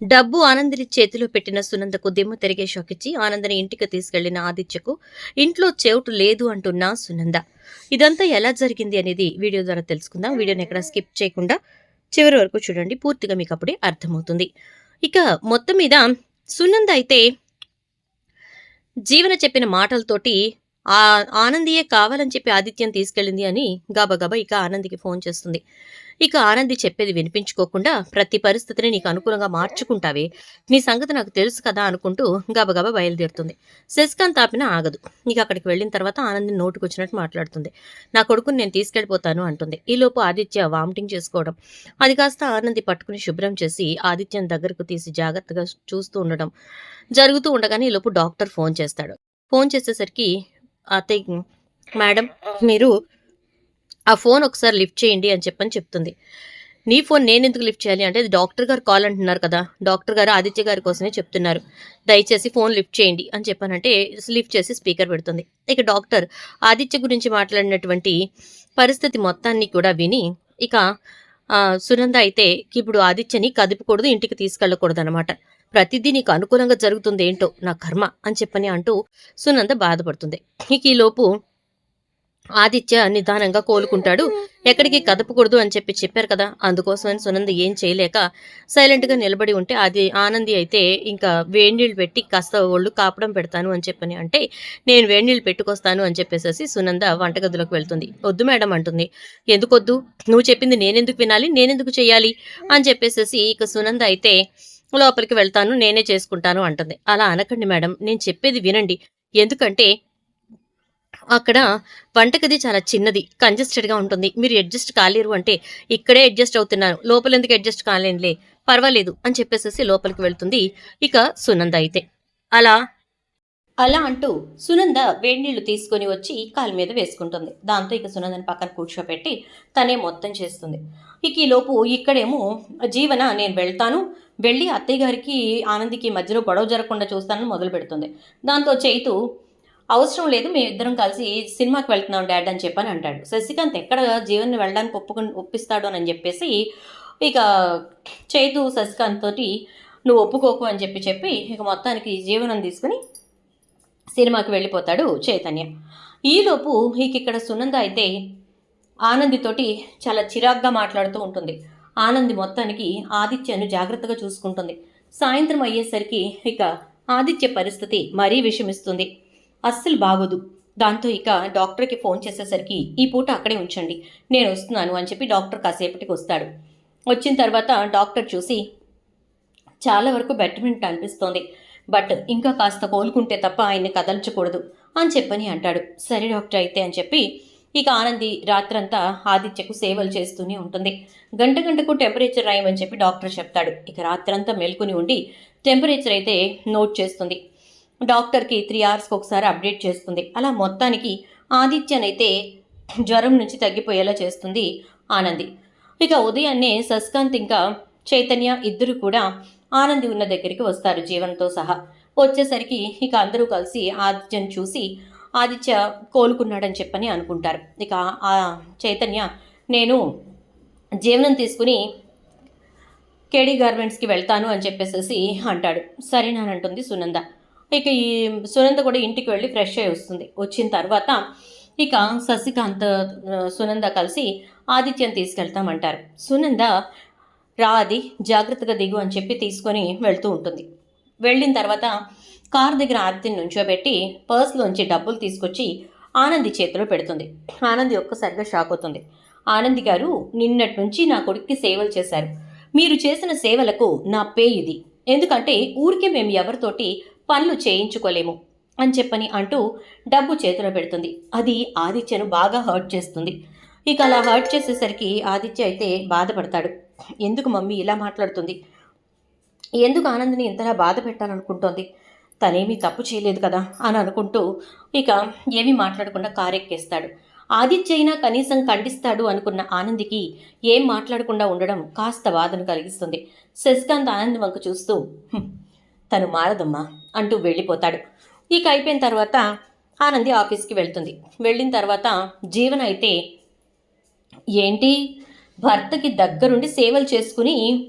డబ్బు ఆనందిని చేతిలో పెట్టిన సునందకు దిమ్మ తిరిగే షాక్ ఆనందని ఇంటికి తీసుకెళ్ళిన ఆదిత్యకు ఇంట్లో చెవుటు లేదు అంటున్న సునంద. ఇదంతా ఎలా జరిగింది అనేది వీడియో ద్వారా తెలుసుకుందాం. వీడియోని ఎక్కడ స్కిప్ చేయకుండా చివరి వరకు చూడండి. పూర్తిగా మీకు అప్పుడే అర్థమవుతుంది. ఇక మొత్తం మీద సునంద అయితే జీవన చెప్పిన మాటలతోటి ఆ ఆనందియే కావాలని చెప్పి ఆదిత్యం తీసుకెళ్ళింది అని గబగబా ఇక ఆనందికి ఫోన్ చేస్తుంది. ఇక ఆనంది చెప్పేది వినిపించుకోకుండా ప్రతి పరిస్థితిని నీకు అనుకూలంగా మార్చుకుంటావే. నీ సంగతి నాకు తెలుసు కదా అనుకుంటూ గబగబా బయలుదేరుతుంది. శశికాంత్ ఆపిన ఆగదు. నీకు అక్కడికి వెళ్ళిన తర్వాత ఆనందిని నోటుకు వచ్చినట్టు మాట్లాడుతుంది. నా కొడుకుని నేను తీసుకెళ్ళిపోతాను అంటుంది. ఈలోపు ఆదిత్య వామిటింగ్ చేసుకోవడం అది కాస్త ఆనంది పట్టుకుని శుభ్రం చేసి ఆదిత్యం దగ్గరకు తీసి జాగ్రత్తగా చూస్తూ ఉండడం జరుగుతూ ఉండగానే ఈలోపు డాక్టర్ ఫోన్ చేస్తాడు. ఫోన్ చేసేసరికి అత్తయ్య మేడం మీరు ఆ ఫోన్ ఒకసారి లిఫ్ట్ చేయండి అని చెప్పని చెప్తుంది. నీ ఫోన్ నేను ఎందుకు లిఫ్ట్ చేయాలి? అంటే అది డాక్టర్ గారు కాల్ అంటున్నారు కదా. డాక్టర్ గారు ఆదిత్య గారి కోసమే చెప్తున్నారు. దయచేసి ఫోన్ లిఫ్ట్ చేయండి అని చెప్పానంటే లిఫ్ట్ చేసి స్పీకర్ పెడుతుంది. ఇక డాక్టర్ ఆదిత్య గురించి మాట్లాడినటువంటి పరిస్థితి మొత్తాన్ని కూడా విని ఇక సునంద అయితే ఇప్పుడు ఆదిత్యని కదిపకూడదు ఇంటికి తీసుకెళ్ళకూడదు అనమాట ప్రతిదీ నీకు అనుకూలంగా జరుగుతుంది ఏంటో నా కర్మ అని చెప్పని అంటూ సునంద బాధపడుతుంది. ఇక ఈలోపు ఆదిత్య నిదానంగా కోలుకుంటాడు. ఎక్కడికి కదపకూడదు అని చెప్పి చెప్పారు కదా. అందుకోసమని సునంద ఏం చేయలేక సైలెంట్గా నిలబడి ఉంటే అది ఆనంది అయితే ఇంకా వేడినీళ్ళు పెట్టి కాస్త ఒళ్ళు కాపడం పెడతాను అని చెప్పని అంటే నేను వేడినీళ్ళు పెట్టుకొస్తాను అని చెప్పేసేసి సునంద వంటగదిలోకి వెళ్తుంది. వద్దు మేడం అంటుంది. ఎందుకొద్దు? నువ్వు చెప్పింది నేనెందుకు వినాలి? నేనెందుకు చేయాలి? అని చెప్పేసేసి ఇక సునంద అయితే లోపలికి వెళ్తాను నేనే చేసుకుంటాను అంటుంది. అలా అనకండి మేడం నేను చెప్పేది వినండి. ఎందుకంటే అక్కడ వంటగది చాలా చిన్నది కంజెస్టెడ్గా ఉంటుంది. మీరు అడ్జస్ట్ కాలేరు అంటే ఇక్కడే అడ్జస్ట్ అవుతున్నాను లోపల ఎందుకు అడ్జస్ట్ కాలేనులే? పర్వాలేదు అని చెప్పేసేసి లోపలికి వెళ్తుంది ఇక సునంద అయితే. అలా అలా అంటూ సునంద వేడినీళ్ళు తీసుకొని వచ్చి కాలు మీద వేసుకుంటుంది. దాంతో ఇక సునందని పక్కన కూర్చోబెట్టి తనే మొత్తం చేస్తుంది. ఇక ఈలోపు ఇక్కడేమో జీవన నేను వెళ్తాను. వెళ్ళి అత్తయ్య గారికి ఆనందికి మధ్యలో గొడవ జరగకుండా చూస్తానని మొదలు పెడుతుంది. దాంతో చైతు అవసరం లేదు మేము ఇద్దరం కలిసి సినిమాకి వెళ్తున్నాం డాడ్ అని చెప్పని అంటాడు. శశికాంత్ ఎక్కడ జీవన్ని వెళ్ళడానికి ఒప్పుకొని ఒప్పిస్తాడు అని చెప్పేసి ఇక చైతు శశికాంత్ తోటి నువ్వు ఒప్పుకోకు అని చెప్పి చెప్పి ఇక మొత్తానికి జీవనం తీసుకుని సినిమాకి వెళ్ళిపోతాడు చైతన్య. ఈలోపు ఇక ఇక్కడ సునంద అయితే ఆనందితోటి చాలా చిరాగ్గా మాట్లాడుతూ ఉంటుంది. ఆనంది మొత్తానికి ఆదిత్యను జాగ్రత్తగా చూసుకుంటుంది. సాయంత్రం అయ్యేసరికి ఇక ఆదిత్య పరిస్థితి మరీ విషమిస్తుంది. అస్సలు బాగోదు. దాంతో ఇక డాక్టర్కి ఫోన్ చేసేసరికి ఈ పూట అక్కడే ఉంచండి. నేను వస్తున్నాను అని చెప్పి డాక్టర్ కాసేపటికి వస్తాడు. వచ్చిన తర్వాత డాక్టర్ చూసి చాలా వరకు బెటర్మెంట్ అనిపిస్తోంది. బట్ ఇంకా కాస్త కోలుకుంటే తప్ప ఆయన్ని కదల్చకూడదు అని చెప్పని అంటాడు. సరే డాక్టర్ అయితే అని చెప్పి ఇక ఆనంది రాత్రంతా ఆదిత్యకు సేవలు చేస్తూనే ఉంటుంది. గంట గంటకు టెంపరేచర్ రాయమని చెప్పి డాక్టర్ చెప్తాడు. ఇక రాత్రంతా మెల్కుని ఉండి టెంపరేచర్ అయితే నోట్ చేస్తుంది. డాక్టర్కి త్రీ అవర్స్కి ఒకసారి అప్డేట్ చేస్తుంది. అలా మొత్తానికి ఆదిత్యనైతే జ్వరం నుంచి తగ్గిపోయేలా చేస్తుంది ఆనంది. ఇక ఉదయాన్నే సస్కాంత్ ఇంకా చైతన్య ఇద్దరు కూడా ఆనంది ఉన్న దగ్గరికి వస్తారు జీవన్తో సహా. వచ్చేసరికి ఇక అందరూ కలిసి ఆదిత్యను చూసి ఆదిత్య కోలుకున్నాడని చెప్పని అనుకుంటారు. ఇక ఆ చైతన్య నేను జీవనం తీసుకుని కేడీ గార్మెంట్స్కి వెళ్తాను అని చెప్పేసేసి అంటాడు. సరేనానంటుంది సునంద. ఇక ఈ సునంద కూడా ఇంటికి వెళ్ళి ఫ్రెష్ అయి వస్తుంది. వచ్చిన తర్వాత ఇక శశికాంత్ సునంద కలిసి ఆదిత్యం తీసుకెళ్తామంటారు. సునంద రా అది జాగ్రత్తగా దిగు అని చెప్పి తీసుకొని వెళ్తూ ఉంటుంది. వెళ్ళిన తర్వాత కార్ దగ్గర ఆదిత్యని నుంచోబెట్టి పర్స్లోంచి డబ్బులు తీసుకొచ్చి ఆనంది చేతిలో పెడుతుంది. ఆనంది ఒక్కసారిగా షాక్ అవుతుంది. ఆనంది గారు నిన్నటి నుంచి నా కొడుక్కి సేవలు చేశారు. మీరు చేసిన సేవలకు నా పే ఇది. ఎందుకంటే ఊరికే మేము ఎవరితోటి పనులు చేయించుకోలేము అని చెప్పని అంటూ డబ్బు చేతిలో పెడుతుంది. అది ఆదిత్యను బాగా హర్ట్ చేస్తుంది. ఇక అలా హర్ట్ చేసేసరికి ఆదిత్య అయితే బాధపడతాడు. ఎందుకు మమ్మీ ఇలా మాట్లాడుతుంది? ఎందుకు ఆనందిని ఇంతలా బాధ పెట్టాలనుకుంటోంది? తనేమీ తప్పు చేయలేదు కదా అని అనుకుంటూ ఇక ఏమీ మాట్లాడకుండా కారెక్కేస్తాడు. ఆదిత్య అయినా కనీసం ఖండిస్తాడు అనుకున్న ఆనందికి ఏం మాట్లాడకుండా ఉండడం కాస్త బాధను కలిగిస్తుంది. శశికాంత్ ఆనంద్ వంక చూస్తూ తను మారదమ్మా అంటూ వెళ్ళిపోతాడు. ఇక అయిపోయిన తర్వాత ఆనంది ఆఫీస్కి వెళ్తుంది. వెళ్ళిన తర్వాత జీవన అయితే ఏంటి? భర్తకి దగ్గరుండి సేవలు చేసుకుని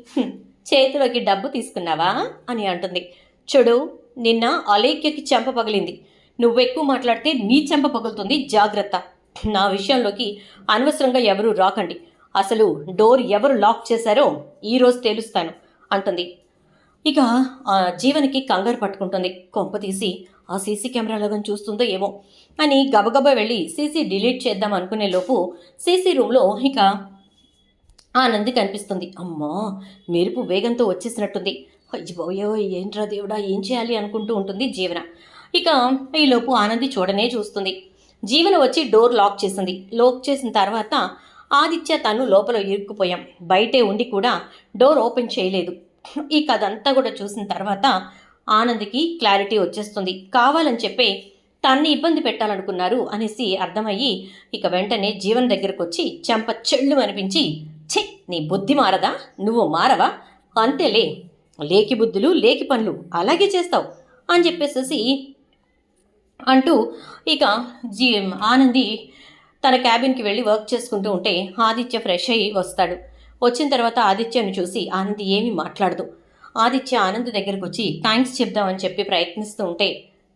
చేతిలోకి డబ్బు తీసుకున్నావా? అని అంటుంది. చూడు నిన్న అలేఖ్యకి చెంప పగిలింది. నువ్వెక్కువ మాట్లాడితే నీ చెంప పగులుతుంది. జాగ్రత్త. నా విషయంలోకి అనవసరంగా ఎవరూ రాకండి. అసలు డోర్ ఎవరు లాక్ చేశారో ఈరోజు తేలుస్తాను అంటుంది. ఇక ఆ జీవనికి కంగారు పట్టుకుంటుంది. కొంప తీసి ఆ సీసీ కెమెరాలో చూస్తుందో ఏమో అని గబగబా వెళ్ళి సీసీ డిలీట్ చేద్దాం అనుకునే లోపు సీసీ రూమ్లో ఇక ఆనంది కనిపిస్తుంది. అమ్మో మెరుపు వేగంతో వచ్చేసినట్టుంది. అయ్యబోయో ఏంట్రా దేవుడా ఏం చేయాలి అనుకుంటూ ఉంటుంది జీవన. ఇక ఈలోపు ఆనంది చూడనే చూస్తుంది. జీవన వచ్చి డోర్ లాక్ చేసింది. లాక్ చేసిన తర్వాత ఆదిత్య తను లోపల ఇరుక్కుపోయాం. బయటే ఉండి కూడా డోర్ ఓపెన్ చేయలేదు. ఈ కథ అంతా కూడా చూసిన తర్వాత ఆనంద్కి క్లారిటీ వచ్చేస్తుంది. కావాలని చెప్పే తన్ని ఇబ్బంది పెట్టాలనుకున్నారు అనేసి అర్థమయ్యి ఇక వెంటనే జీవన్ దగ్గరకు వచ్చి చెంప చెళ్ళు అనిపించి ఛీ నీ బుద్ధి మారదా? నువ్వు మారవా? అంతేలే లేకి బుద్ధులు లేకి పనులు అలాగే చేస్తావు అని చెప్పేసేసి అంటూ ఇక జీ ఆనంది తన క్యాబిన్కి వెళ్ళి వర్క్ చేసుకుంటూ ఉంటే ఆదిత్య ఫ్రెష్ అయ్యి వస్తాడు. వచ్చిన తర్వాత ఆదిత్యను చూసి ఆనంది ఏమీ మాట్లాడదు. ఆదిత్య ఆనంద్ దగ్గరకు వచ్చి థ్యాంక్స్ చెప్దామని చెప్పి ప్రయత్నిస్తూ ఉంటే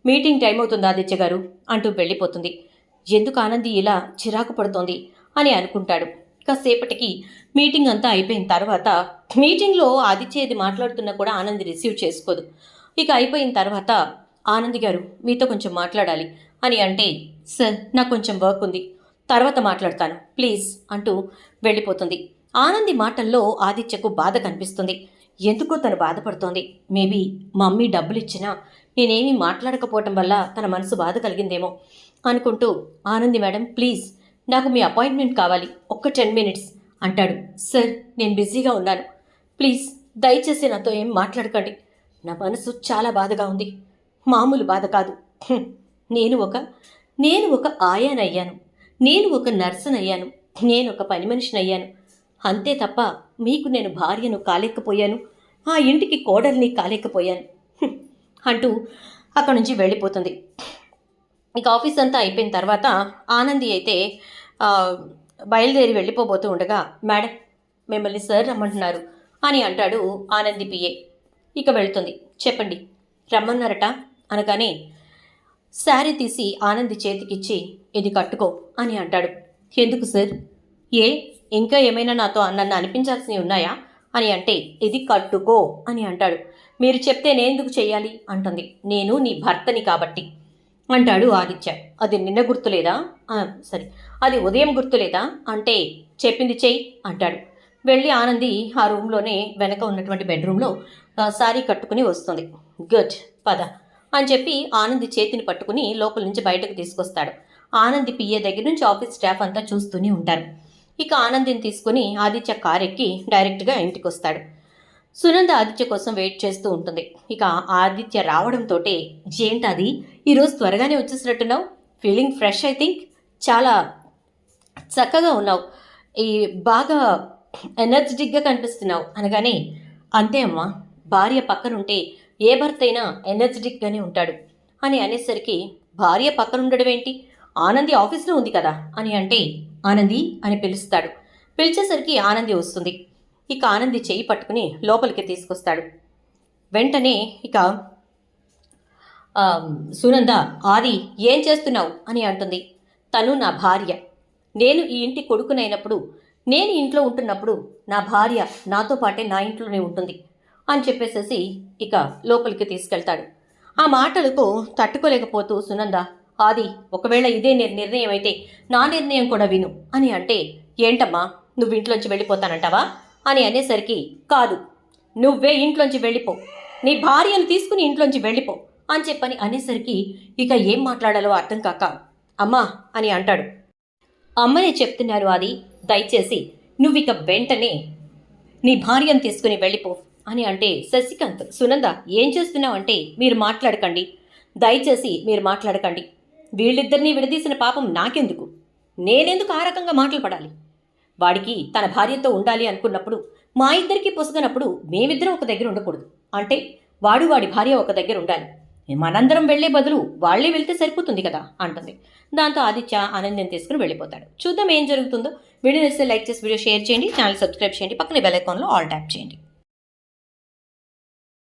మీటింగ్ టైం అవుతుంది ఆదిత్య గారు అంటూ వెళ్ళిపోతుంది. ఎందుకు ఆనంది ఇలా చిరాకు పడుతోంది? అని అనుకుంటాడు. కాసేపటికి మీటింగ్ అంతా అయిపోయిన తర్వాత మీటింగ్లో ఆదిత్య ఏది మాట్లాడుతున్నా కూడా ఆనంది రిసీవ్ చేసుకోదు. ఇక అయిపోయిన తర్వాత ఆనంది గారు మీతో కొంచెం మాట్లాడాలి అని అంటే సార్ నాకు కొంచెం వర్క్ ఉంది. తర్వాత మాట్లాడతాను. ప్లీజ్ అంటూ వెళ్ళిపోతుంది. ఆనంది మాటల్లో ఆదిత్యకు బాధ కనిపిస్తుంది. ఎందుకో తను బాధపడుతోంది. మేబీ మమ్మీ డబ్బులు ఇచ్చినా నేనేమీ మాట్లాడకపోవటం వల్ల తన మనసు బాధ కలిగిందేమో అనుకుంటూ ఆనంది మేడం ప్లీజ్ నాకు మీ అపాయింట్మెంట్ కావాలి. ఒక్క టెన్ మినిట్స్. అంటాడు. సార్ నేను బిజీగా ఉన్నాను. ప్లీజ్ దయచేసి నాతో ఏం మాట్లాడకండి. నా మనసు చాలా బాధగా ఉంది. మామూలు బాధ కాదు. నేను ఒక నేను ఒక ఆయానయ్యాను. నేను ఒక నర్సునయ్యాను. నేను ఒక పని మనిషినయ్యాను. అంతే తప్ప మీకు నేను భార్యను కాలేకపోయాను. ఆ ఇంటికి కోడల్ని కాలేకపోయాను. అంటూ అక్కడి నుంచి వెళ్ళిపోతుంది. ఇక ఆఫీస్ అంతా అయిపోయిన తర్వాత ఆనంది అయితే బయలుదేరి వెళ్ళిపోబోతూ ఉండగా మేడం మిమ్మల్ని సార్ రమ్మంటున్నారు అని అంటాడు ఆనంది పిఏ ఇక వెళ్తుంది. చెప్పండి రమ్మన్నారట? అనగానే శారీ తీసి ఆనంది చేతికిచ్చి ఇది కట్టుకో అని అంటాడు. ఎందుకు సార్? ఏ ఇంకా ఏమైనా నాతో నన్ను అనిపించాల్సినవి ఉన్నాయా? అని అంటే ఇది కట్టుకో అని అంటాడు. మీరు చెప్తే నేనెందుకు చేయాలి అంటుంది. నేను నీ భర్తని కాబట్టి. అంటాడు ఆదిత్య. అది నిన్న గుర్తులేదా? సరే. అది ఉదయం గుర్తులేదా? అంటే చెప్పింది చెయ్యి అంటాడు. వెళ్ళి ఆనంది ఆ రూమ్లోనే వెనక ఉన్నటువంటి బెడ్రూమ్లో శారీ సారీ కట్టుకుని వస్తుంది. గుడ్ పద అని చెప్పి ఆనంది చేతిని పట్టుకుని లోపల నుంచి బయటకు తీసుకొస్తాడు. ఆనంది పిఏ దగ్గర నుంచి ఆఫీస్ స్టాఫ్ అంతా చూస్తూనే ఉంటారు. ఇక ఆనందిని తీసుకుని ఆదిత్య కారెక్కి డైరెక్ట్గా ఇంటికి వస్తాడు సునంద ఆదిత్య కోసం వెయిట్ చేస్తూ ఉంటుంది. ఇక ఆదిత్య రావడంతో ఏంటది? ఈరోజు త్వరగానే వచ్చేసినట్టున్నావు? Feeling fresh I think? చాలా చక్కగా ఉన్నావు. ఈ బాగా ఎనర్జెటిక్గా కనిపిస్తున్నావు. అనగానే అంతే అమ్మా. భార్య పక్కనుంటే ఏ భర్త అయినా ఎనర్జెటిక్గానే ఉంటాడు. అని అనేసరికి భార్య పక్కన ఉండడం ఏంటి? ఆనంది ఆఫీస్లో ఉంది కదా? అని అంటే ఆనంది అని పిలుస్తాడు. పిలిచేసరికి ఆనంది వస్తుంది. ఇక ఆనంది చెయ్యి పట్టుకుని లోపలికి తీసుకొస్తాడు. వెంటనే ఇక సునంద ఆది ఏం చేస్తున్నావు? అని అంటుంది. తను నా భార్య. నేను ఈ ఇంటి కొడుకునైనప్పుడు నేను ఇంట్లో ఉంటున్నప్పుడు నా భార్య నాతో పాటే నా ఇంట్లోనే ఉంటుంది అని చెప్పేసేసి ఇక లోపలికి తీసుకెళ్తాడు. ఆ మాటలకు తట్టుకోలేకపోతూ సునంద ఆది ఒకవేళ ఇదే నిర్ణయం అయితే నా నిర్ణయం కూడా విను అని అంటే ఏంటమ్మా నువ్వు ఇంట్లోంచి వెళ్ళిపోతానంటావా? అని అనేసరికి కాదు నువ్వే ఇంట్లోంచి వెళ్ళిపో. నీ భార్యను తీసుకుని ఇంట్లోంచి వెళ్ళిపో అని చెప్పని అనేసరికి ఇక ఏం మాట్లాడాలో అర్థం కాక అమ్మా అని అంటాడు. అమ్మనే చెప్తున్నారు అది దయచేసి నువ్విక వెంటనే నీ భార్యను తీసుకుని వెళ్ళిపో అని అంటే శశికాంత్ సునంద ఏం చేస్తున్నావు అంటే మీరు మాట్లాడకండి. దయచేసి మీరు మాట్లాడకండి. వీళ్ళిద్దరినీ విడదీసిన పాపం నాకెందుకు? నేనెందుకు ఆ రకంగా మాటలు పడాలి? వాడికి తన భార్యతో ఉండాలి అనుకున్నప్పుడు మా ఇద్దరికి పొసగనప్పుడు మేమిద్దరం ఒక దగ్గర ఉండకూడదు. అంటే వాడు వాడి భార్య ఒక దగ్గర ఉండాలి. మనందరం వెళ్ళే బదులు వాళ్ళే వెళ్తే సరిపోతుంది కదా అంటుంది. దాంతో ఆదిత్య ఆనందం తీసుకుని వెళ్ళిపోతాడు. చూద్దాం ఏం జరుగుతుందో. వీడియో నచ్చితే లైక్ చేసి వీడియో షేర్ చేయండి. ఛానల్ సబ్స్క్రైబ్ చేయండి. పక్కన బెల్ ఐకాన్లో ఆల్ ట్యాప్ చేయండి.